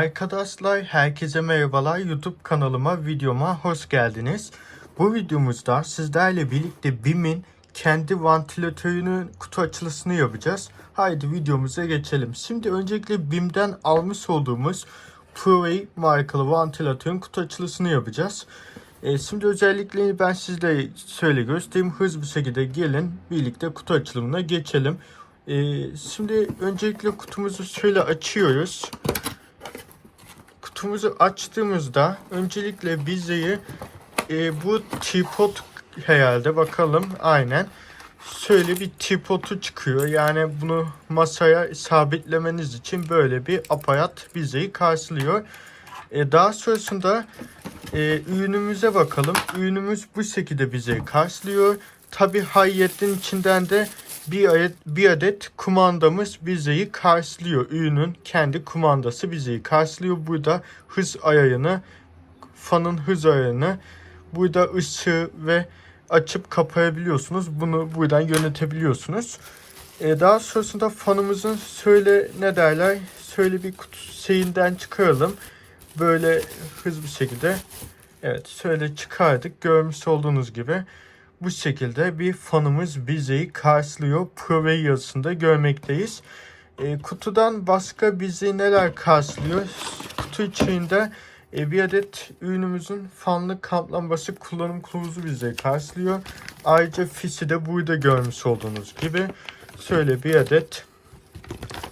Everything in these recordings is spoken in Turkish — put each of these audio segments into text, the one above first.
Arkadaşlar herkese merhabalar YouTube kanalıma videoma hoş geldiniz. Bu videomuzda sizlerle birlikte BİM'in kendi vantilatörünün kutu açılışını yapacağız. Haydi videomuza geçelim. Şimdi öncelikle BİM'den almış olduğumuz Purey markalı vantilatörün kutu açılışını yapacağız. E, şimdi özelliklerini ben sizlere şöyle göstereyim. Hızlı bir şekilde gelin birlikte kutu açılımına geçelim. E, şimdi öncelikle kutumuzu şöyle açıyoruz kutumuzu açtığımızda öncelikle bize e, bu tripod herhalde bakalım aynen şöyle bir tripodu çıkıyor. Yani bunu masaya sabitlemeniz için böyle bir aparat bizi karşılıyor. E, daha sonrasında e, ürünümüze bakalım. Ürünümüz bu şekilde bizi karşılıyor. Tabi hayyetin içinden de bir adet, bir adet kumandamız bizi karşılıyor. Ürünün kendi kumandası bizi karşılıyor. Burada hız ayarını, fanın hız ayarını, burada ışığı ve açıp kapayabiliyorsunuz. Bunu buradan yönetebiliyorsunuz. Ee, daha sonrasında fanımızın şöyle ne derler, şöyle bir kutu şeyinden çıkaralım. Böyle hızlı bir şekilde evet şöyle çıkardık. Görmüş olduğunuz gibi bu şekilde bir fanımız bizi karşılıyor. Prove yazısında görmekteyiz. E, kutudan başka bizi neler karşılıyor? Kutu içinde e, bir adet ürünümüzün fanlı kamp lambası kullanım kılavuzu bizi karşılıyor. Ayrıca fişi de burada görmüş olduğunuz gibi. Şöyle bir adet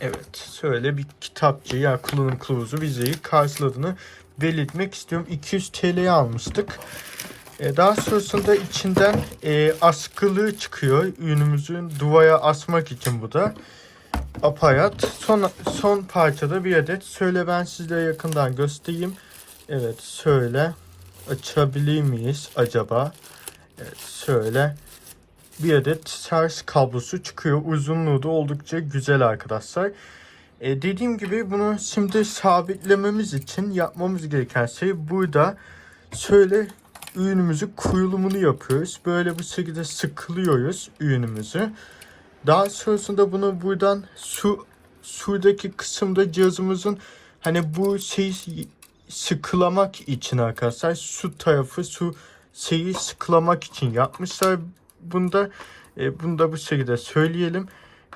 Evet, şöyle bir kitapçı ya yani kullanım kılavuzu bizi karşıladığını belirtmek istiyorum. 200 TL'ye almıştık. E, daha sonrasında içinden e, askılığı çıkıyor. Ürünümüzün duvaya asmak için bu da. Aparat. Son, son parçada bir adet. Şöyle ben sizlere yakından göstereyim. Evet şöyle. Açabilir miyiz acaba? Evet şöyle. Bir adet şarj kablosu çıkıyor. Uzunluğu da oldukça güzel arkadaşlar. E, dediğim gibi bunu şimdi sabitlememiz için yapmamız gereken şey burada şöyle ürünümüzü kuyulumunu yapıyoruz. Böyle bu şekilde sıkılıyoruz ürünümüzü. Daha sonrasında bunu buradan su sudaki kısımda cihazımızın hani bu şeyi sıkılamak için arkadaşlar su tarafı su şeyi sıkılamak için yapmışlar. Bunda e, bunu da bu şekilde söyleyelim.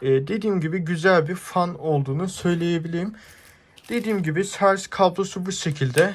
E, dediğim gibi güzel bir fan olduğunu söyleyebileyim. Dediğim gibi şarj kablosu bu şekilde.